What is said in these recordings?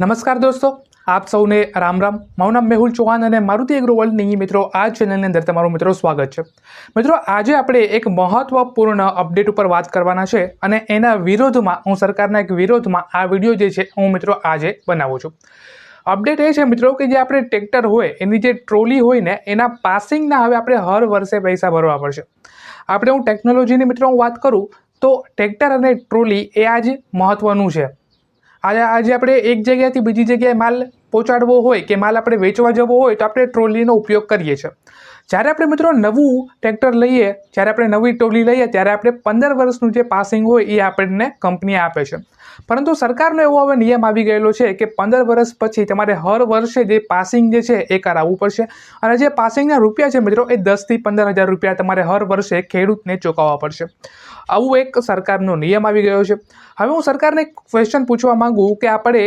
નમસ્કાર દોસ્તો, આપ સૌને રામ રામ. મારું નામ મેહુલ ચૌહાણ અને મારુતિ એગ્રોવર્લ્ડની મિત્રો આ ચેનલની અંદર તમારું મિત્રો સ્વાગત છે. મિત્રો, આજે આપણે એક મહત્વપૂર્ણ અપડેટ ઉપર વાત કરવાના છે અને એના વિરોધમાં, હું સરકારના એક વિરોધમાં આ વીડિયો જે છે, હું મિત્રો આજે બનાવું છું. અપડેટ એ છે મિત્રો કે જે આપણે ટ્રેક્ટર હોય, એની જે ટ્રોલી હોય ને, એના પાસિંગના હવે આપણે હર વર્ષે પૈસા ભરવા પડશે. આપણે હું ટેકનોલોજીની મિત્રો હું વાત કરું, તો ટ્રેક્ટર અને ટ્રોલી એ આજ મહત્ત્વનું છે. આજે આજે આપણે એક જગ્યાએથી બીજી જગ્યાએ માલ પહોંચાડવો હોય કે માલ આપણે વેચવા જવો હોય તો આપણે ટ્રોલીનો ઉપયોગ કરીએ છીએ. જ્યારે આપણે મિત્રો નવું ટ્રેક્ટર લઈએ, જ્યારે આપણે નવી ટ્રોલી લઈએ, ત્યારે આપણે પંદર વર્ષનું જે પાસિંગ હોય એ આપણને કંપની આપે છે. પરંતુ સરકારનો એવો હવે નિયમ આવી ગયેલો છે કે પંદર વર્ષ પછી તમારે હર વર્ષે જે પાસિંગ જે છે એ કરાવવું પડશે. અને જે પાસિંગના રૂપિયા છે મિત્રો એ દસથી પંદર હજાર રૂપિયા તમારે હર વર્ષે ખેડૂતને ચૂકવવા પડશે. આવું એક સરકારનો નિયમ આવી ગયો છે. હવે હું સરકારને એક ક્વેશ્ચન પૂછવા માંગુ કે આપણે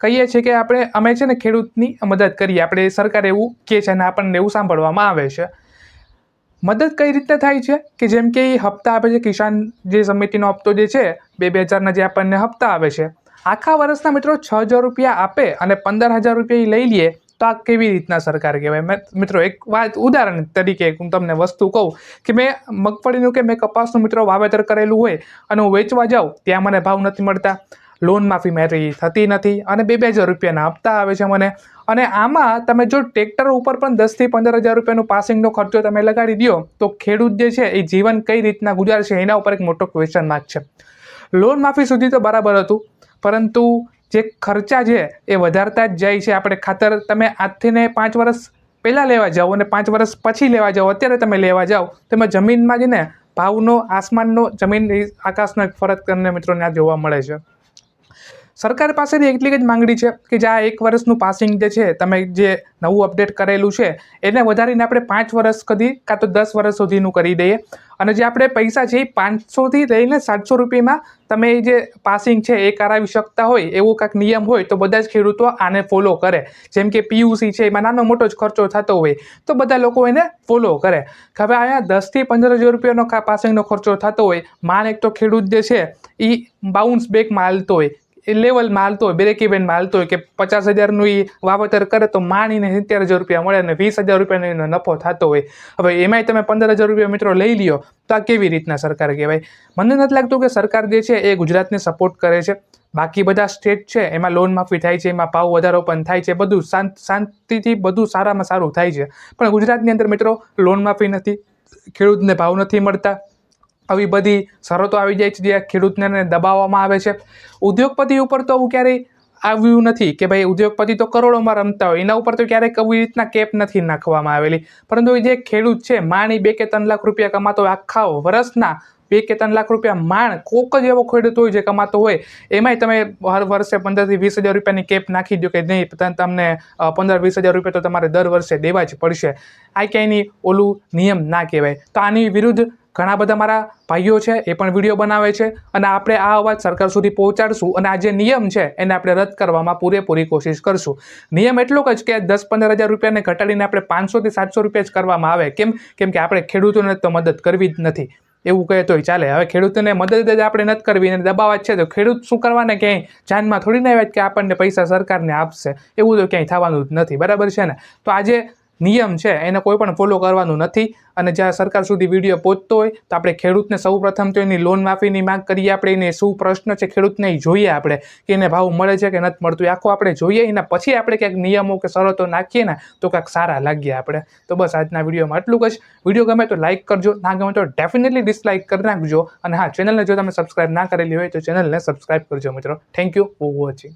કહીએ છીએ કે આપણે, અમે છે ને ખેડૂતની મદદ કરીએ. આપણે સરકાર એવું કહે છે અને આપણને એવું સાંભળવામાં આવે છે. મદદ કઈ રીતે થાય છે? કે જેમ કે એ હપ્તા આપે છે, કિસાન જે સમિતિનો હપ્તો જે છે, બે બે હજારના જે આપણને હપ્તા આવે છે. આખા વર્ષના મિત્રો છ હજાર રૂપિયા આપે અને પંદર હજાર રૂપિયા એ લઈ લઈએ તો આ કેવી રીતના સરકાર કહેવાય? મિત્રો, એક વાત ઉદાહરણ તરીકે હું તમને વસ્તુ કહું કે મેં મગફળીનું કે મેં કપાસનું, મિત્રો, વાવેતર કરેલું હોય અને હું વેચવા જાઉં, ત્યાં મને ભાવ નથી મળતા. લોન માફી મારી થતી નથી અને બે બે હજાર રૂપિયાના આપતા આવે છે મને. અને આમાં તમે જો ટ્રેક્ટર ઉપર પણ દસથી પંદર હજાર રૂપિયાનું પાસિંગનો ખર્ચો તમે લગાડી દો, તો ખેડૂત જે છે એ જીવન કઈ રીતના ગુજારશે એના ઉપર એક મોટો ક્વેશ્ચન માર્ક છે. લોન માફી સુધી તો બરાબર હતું, પરંતુ જે ખર્ચા છે એ વધારતા જ જાય છે આપણે ખાતર. તમે આજથી ને પાંચ વર્ષ પહેલાં લેવા જાઓ અને પાંચ વર્ષ પછી લેવા જાઓ, અત્યારે તમે લેવા જાઓ, તેમાં જમીનમાં જ ને ભાવનો, આસમાનનો, જમીન આકાશનો એક ફરક કરીને મિત્રોને આ જોવા મળે છે. સરકાર પાસેથી એટલી જ માંગણી છે કે જે આ એક વર્ષનું પાસિંગ જે છે, તમે જે નવું અપડેટ કરેલું છે, એને વધારીને આપણે પાંચ વર્ષ કદી કાં તો દસ વર્ષ સુધીનું કરી દઈએ. અને જે આપણે પૈસા છે એ પાંચસોથી લઈને સાતસો રૂપિયામાં તમે જે પાસિંગ છે એ કરાવી શકતા હોય, એવો કાંઈક નિયમ હોય, તો બધા જ ખેડૂતો આને ફોલો કરે. જેમ કે પીયુસી છે, એમાં નાનો મોટો જ ખર્ચો થતો હોય, તો બધા લોકો એને ફોલો કરે. હવે અહીંયા દસથી પંદર હજાર રૂપિયાનો પાસિંગનો ખર્ચો થતો હોય માન એક તો ખેડૂત જે છે એ બાઉન્સ બેક માલતો હોય. એ લેવલમાં હાલતો હોય બ્રેક ઇવેનમાં હાલતો હોય કે પચાસ હજારનું એ વાવેતર કરે તો માણીને સિત્તેર હજાર રૂપિયા મળે અને વીસ હજાર રૂપિયાનો એનો નફો થતો હોય. હવે એમાંય તમે પંદર હજાર રૂપિયા મિત્રો લઈ લ્યો, તો આ કેવી રીતના સરકાર કહેવાય? મને નથી લાગતું કે સરકાર જે છે એ ગુજરાતને સપોર્ટ કરે છે. બાકી બધા સ્ટેટ છે, એમાં લોન માફી થાય છે, એમાં ભાવ વધારો પણ થાય છે, બધું શાંત, શાંતિથી બધું સારામાં સારું થાય છે. પણ ગુજરાતની અંદર મિત્રો લોન માફી નથી, ખેડૂતને ભાવ નથી મળતા. આવી બધી શરતો આવી જાય છે જે ખેડૂતને દબાવવામાં આવે છે. ઉદ્યોગપતિ ઉપર તો આવું ક્યારેય આવ્યું નથી કે ભાઈ ઉદ્યોગપતિ તો કરોડોમાં રમતા હોય, એના ઉપર તો ક્યારેક આવી રીતના કેપ નથી નાખવામાં આવેલી. પરંતુ જે ખેડૂત છે, માણી બે કે ત્રણ લાખ રૂપિયા કમાતો આખા વર્ષના બે કે ત્રણ લાખ રૂપિયા માણ કોક જ એવો ખેડૂત હોય જે કમાતો હોય, એમાંય તમે હર વર્ષે પંદરથી વીસ હજાર રૂપિયાની કેપ નાખી દો કે નહીં તમને પંદર વીસ હજાર રૂપિયા તો તમારે દર વર્ષે દેવા જ પડશે. આ ક્યાંયની ઓલું નિયમ ના કહેવાય. તો આની વિરુદ્ધ ઘણા બધા મારા ભાઈઓ છે, એ પણ વીડિયો બનાવે છે અને આપણે આ અવાજ સરકાર સુધી પહોંચાડશું અને આ જે નિયમ છે, એને આપણે રદ કરવામાં પૂરેપૂરી કોશિશ કરશું. નિયમ એટલો જ કે દસ પંદર હજાર રૂપિયાને ઘટાડીને આપણે પાંચસોથી સાતસો રૂપિયા જ કરવામાં આવે. કેમ? કેમ કે આપણે ખેડૂતોને તો મદદ કરવી જ નથી. એવું કહે તોય ચાલે. હવે ખેડૂતોને મદદ જ આપણે નથી કરવી અને દબાવા છે. તો ખેડૂત શું કરવાને? ક્યાંય જાનમાં થોડી ના આવ્યા કે આપણને પૈસા સરકારને આપશે. એવું તો ક્યાંય થવાનું જ નથી. બરાબર છે ને? તો આજે નિયમ છે, એને કોઈ પણ ફોલો કરવાનું નથી. અને જ્યાં સરકાર સુધી વીડિયો પહોંચતો હોય, તો આપણે ખેડૂતને સૌ પ્રથમ તો એની લોન માફીની માંગ કરીએ આપણે. એને શું પ્રશ્ન છે ખેડૂતને એ જોઈએ આપણે, કે એને ભાવ મળે છે કે નથી મળતું. આખું આપણે જોઈએ. એના પછી આપણે ક્યાંક નિયમો કે શરતો નાખીએ ને, તો કાંઈક સારા લાગીએ આપણે. તો બસ આજના વિડીયોમાં એટલું જ. વીડિયો ગમે તો લાઇક કરજો, ના ગમે તો ડેફિનેટલી ડિસલાઇક કરી નાખજો. અને હા ચેનલને જો તમે સબસ્ક્રાઇબ ના કરેલી હોય, તો ચેનલને સબસ્ક્રાઇબ કરજો મિત્રો. Thank you for watching